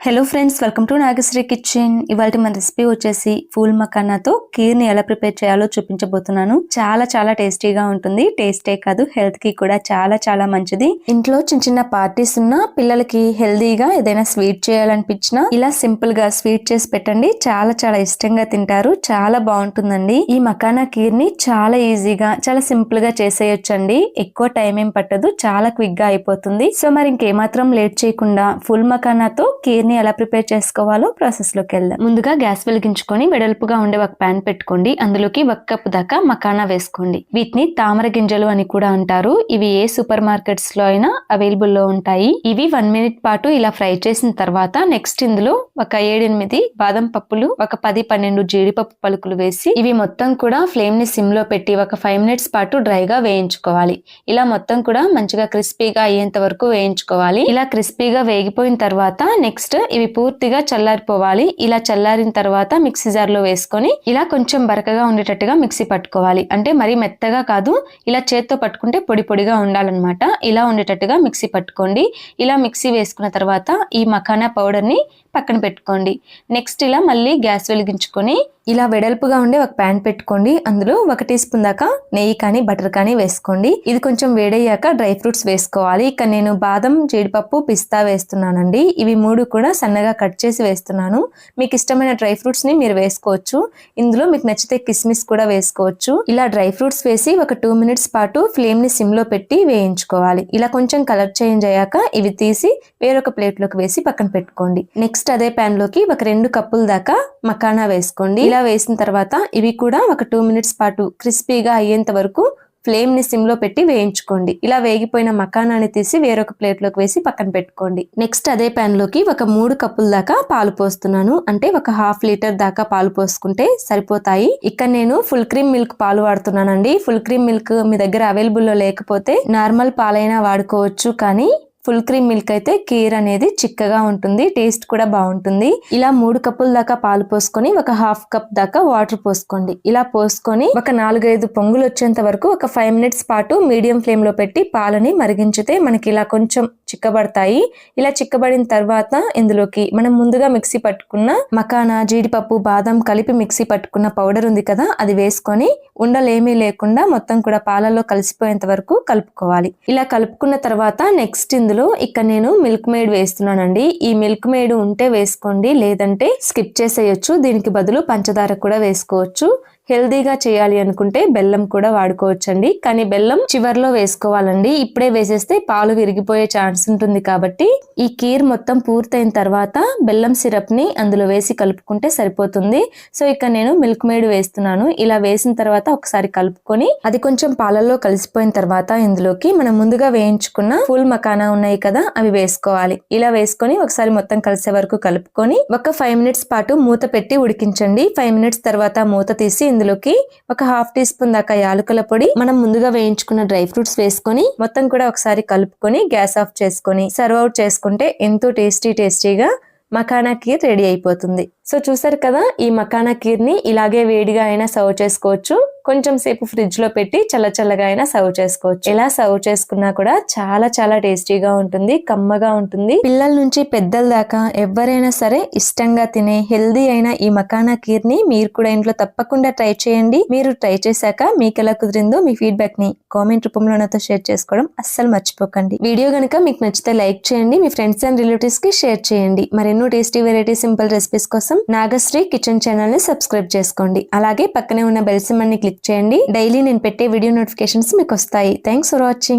Hello friends welcome to Nagasri kitchen ఇవాళ మన recipe వచ్చేసి ఫూల్ మకానాతో కీర్ని ఎలా ప్రిపేర్ చేయాలో చూపించబోతున్నాను. చాలా చాలా టేస్టీగా ఉంటుంది. టేస్టే కాదు హెల్త్కి కూడా చాలా చాలా మంచిది. ఇంట్లో చిన్న చిన్న పార్టీస్ ఉన్న పిల్లలకి హెల్దీగా ఏదైనా స్వీట్ చేయాలనిపించినా ఇలా సింపుల్గా స్వీట్ చేసి పెట్టండి. చాలా చాలా ఇష్టంగా తింటారు. చాలా బాగుంటుందండి. ఈ మకానా కీర్ని చాలా ఈజీగా చాలా సింపుల్గా చేసేయొచ్చండి. ఎక్కువ టైం ఏం పట్టదు. చాలా క్విక్గా అయిపోతుంది. సో మరి ఇంకేమాత్రం లేట్ చేయకుండా ఫుల్ మకానాతో కీర్ దీన్ని ఎలా ప్రిపేర్ చేసుకోవాలో ప్రాసెస్లోకి వెళ్దాం. ముందుగా గ్యాస్ వెలిగించుకొని వెడల్పుగా ఉండే ఒక ప్యాన్ పెట్టుకోండి. అందులోకి ఒక కప్ దాకా మకానా వేసుకోండి. వీటిని తామర గింజలు అని కూడా అంటారు. ఇవి ఏ సూపర్ మార్కెట్స్లో అయినా అవైలబుల్లో ఉంటాయి. ఇవి వన్ మినిట్ పాటు ఇలా ఫ్రై చేసిన తర్వాత నెక్స్ట్ ఇందులో ఒక ఏడెనిమిది బాదం పప్పులు ఒక పది పన్నెండు జీడిపప్పు పలుకులు వేసి ఇవి మొత్తం కూడా ఫ్లేమ్ని సిమ్లో పెట్టి ఒక ఫైవ్ మినిట్స్ పాటు డ్రైగా వేయించుకోవాలి. ఇలా మొత్తం కూడా మంచిగా క్రిస్పీగా అయ్యేంత వరకు వేయించుకోవాలి. ఇలా క్రిస్పీగా వేగిపోయిన తర్వాత నెక్స్ట్ ఇవి పూర్తిగా చల్లారిపోవాలి. ఇలా చల్లారిన తర్వాత మిక్సీ జార్లో వేసుకొని ఇలా కొంచెం బరకగా ఉండేటట్టుగా మిక్సీ పట్టుకోవాలి. అంటే మరీ మెత్తగా కాదు ఇలా చేత్తో పట్టుకుంటే పొడి పొడిగా ఉండాలన్నమాట. ఇలా ఉండేటట్టుగా మిక్సీ పట్టుకోండి. ఇలా మిక్సీ వేసుకున్న తర్వాత ఈ మఖానా పౌడర్ని పక్కన పెట్టుకోండి. నెక్స్ట్ ఇలా మళ్ళీ గ్యాస్ వెలిగించుకొని ఇలా వెడల్పుగా ఉండే ఒక ప్యాన్ పెట్టుకోండి. అందులో ఒక టీ స్పూన్ దాకా నెయ్యి కానీ బటర్ కానీ వేసుకోండి. ఇది కొంచెం వేడయ్యాక డ్రై ఫ్రూట్స్ వేసుకోవాలి. ఇక నేను బాదం జీడిపప్పు పిస్తా వేస్తున్నానండి. ఇవి మూడు కూడా సన్నగా కట్ చేసి వేస్తున్నాను. మీకు ఇష్టమైన డ్రై ఫ్రూట్స్ని మీరు వేసుకోవచ్చు. ఇందులో మీకు నచ్చితే కిస్మిస్ కూడా వేసుకోవచ్చు. ఇలా డ్రై ఫ్రూట్స్ వేసి ఒక టూ మినిట్స్ పాటు ఫ్లేమ్ని సిమ్లో పెట్టి వేయించుకోవాలి. ఇలా కొంచెం కలర్ చేంజ్ అయ్యాక ఇవి తీసి వేరొక ప్లేట్లోకి వేసి పక్కన పెట్టుకోండి. నెక్స్ట్ అదే ప్యాన్లోకి ఒక రెండు కప్పుల దాకా మకానా వేసుకోండి. ఇలా వేసిన తర్వాత ఇవి కూడా ఒక టూ మినిట్స్ పాటు క్రిస్పీగా అయ్యేంత వరకు ఫ్లేమ్ని సిమ్లో పెట్టి వేయించుకోండి. ఇలా వేగిపోయిన మకానాన్ని తీసి వేరొక ప్లేట్లోకి వేసి పక్కన పెట్టుకోండి. నెక్స్ట్ అదే ప్యాన్లోకి ఒక మూడు కప్పుల దాకా పాలు పోస్తున్నాను. అంటే ఒక హాఫ్ లీటర్ దాకా పాలు పోసుకుంటే సరిపోతాయి. ఇక్కడ నేను ఫుల్ క్రీమ్ మిల్క్ పాలు వాడుతున్నానండి. ఫుల్ క్రీమ్ మిల్క్ మీ దగ్గర అవైలబుల్లో లేకపోతే నార్మల్ పాలైనా వాడుకోవచ్చు. కానీ ఫుల్ క్రీమ్ మిల్క్ అయితే కీర్ అనేది చిక్కగా ఉంటుంది టేస్ట్ కూడా బాగుంటుంది. ఇలా మూడు కప్పుల దాకా పాలు పోసుకొని ఒక హాఫ్ కప్ దాకా వాటర్ పోసుకోండి. ఇలా పోసుకొని ఒక నాలుగైదు పొంగులు వచ్చేంత వరకు ఒక ఫైవ్ మినిట్స్ పాటు మీడియం ఫ్లేమ్లో పెట్టి పాలని మరిగించితే మనకి ఇలా కొంచెం చిక్కబడతాయి. ఇలా చిక్కబడిన తర్వాత ఇందులోకి మనం ముందుగా మిక్సీ పట్టుకున్న మకానా జీడిపప్పు బాదం కలిపి మిక్సీ పట్టుకున్న పౌడర్ ఉంది కదా అది వేసుకొని ఉండలేమీ లేకుండా మొత్తం కూడా పాలలో కలిసిపోయేంత వరకు కలుపుకోవాలి. ఇలా కలుపుకున్న తర్వాత నెక్స్ట్ ఇందులో ఇక్కడ నేను మిల్క్ మేడ్ వేస్తున్నానండి. ఈ మిల్క్ మేడ్ ఉంటే వేసుకోండి లేదంటే స్కిప్ చేసేయొచ్చు. దీనికి బదులు పంచదార కూడా వేసుకోవచ్చు. హెల్దీగా చేయాలి అనుకుంటే బెల్లం కూడా వాడుకోవచ్చండి. కానీ బెల్లం చివర్లో వేసుకోవాలండి. ఇప్పుడే వేసేస్తే పాలు విరిగిపోయే ఛాన్స్ ఉంటుంది కాబట్టి ఈ కీర్ మొత్తం పూర్తయిన తర్వాత బెల్లం సిరప్ని అందులో వేసి కలుపుకుంటే సరిపోతుంది. సో ఇక్కడ నేను మిల్క్ మేడ్ వేస్తున్నాను. ఇలా వేసిన తర్వాత ఒకసారి కలుపుకొని అది కొంచెం పాలల్లో కలిసిపోయిన తర్వాత ఇందులోకి మనం ముందుగా వేయించుకున్న ఫుల్ మకానా ఉన్నాయి కదా అవి వేసుకోవాలి. ఇలా వేసుకొని ఒకసారి మొత్తం కలిసే వరకు కలుపుకొని ఒక ఫైవ్ మినిట్స్ పాటు మూత పెట్టి ఉడికించండి. ఫైవ్ మినిట్స్ తర్వాత మూత తీసి ఇందులోకి ఒక హాఫ్ టీ స్పూన్ దాకా యాలకుల పొడి మనం ముందుగా వేయించుకున్న డ్రై ఫ్రూట్స్ వేసుకొని మొత్తం కూడా ఒకసారి కలుపుకొని గ్యాస్ ఆఫ్ చేసుకొని సర్వ్ అవుట్ చేసుకుంటే ఎంతో టేస్టీ టేస్టీగా మకానా కీర్ రెడీ అయిపోతుంది. సో చూసారు కదా ఈ మకానా కీర్ని ఇలాగే వేడిగా అయినా సర్వ్ చేసుకోవచ్చు. కొంచెం సేపు ఫ్రిడ్జ్లో పెట్టి చల్ల చల్లగా అయినా సర్వ్ చేసుకోవచ్చు. ఇలా సర్వ్ చేసుకున్నా కూడా చాలా చాలా టేస్టీగా ఉంటుంది కమ్మగా ఉంటుంది. పిల్లల నుంచి పెద్దల దాకా ఎవరైనా సరే ఇష్టంగా తినే హెల్దీ అయిన ఈ మకానా కీర్ని మీరు కూడా ఇంట్లో తప్పకుండా ట్రై చేయండి. మీరు ట్రై చేశాక మీకు ఎలా కుదిరిందో మీ ఫీడ్బ్యాక్ని కామెంట్ రూపంలో నాతో షేర్ చేసుకోవడం అస్సలు మర్చిపోకండి. వీడియో కనుక మీకు నచ్చితే లైక్ చేయండి మీ ఫ్రెండ్స్ అండ్ రిలేటివ్స్కి షేర్ చేయండి. మరెన్నో టేస్టీ వెరైటీ సింపుల్ రెసిపీస్ కోసం నాగశ్రీ కిచెన్ ఛానల్ని సబ్స్క్రైబ్ చేసుకోండి. అలాగే పక్కనే ఉన్న బెల్సిమ్మని క్లిక్ క్లిక్ చేయండి. డైలీ నేను పెట్టే వీడియో నోటిఫికేషన్స్ మీకు వస్తాయి. Thanks for watching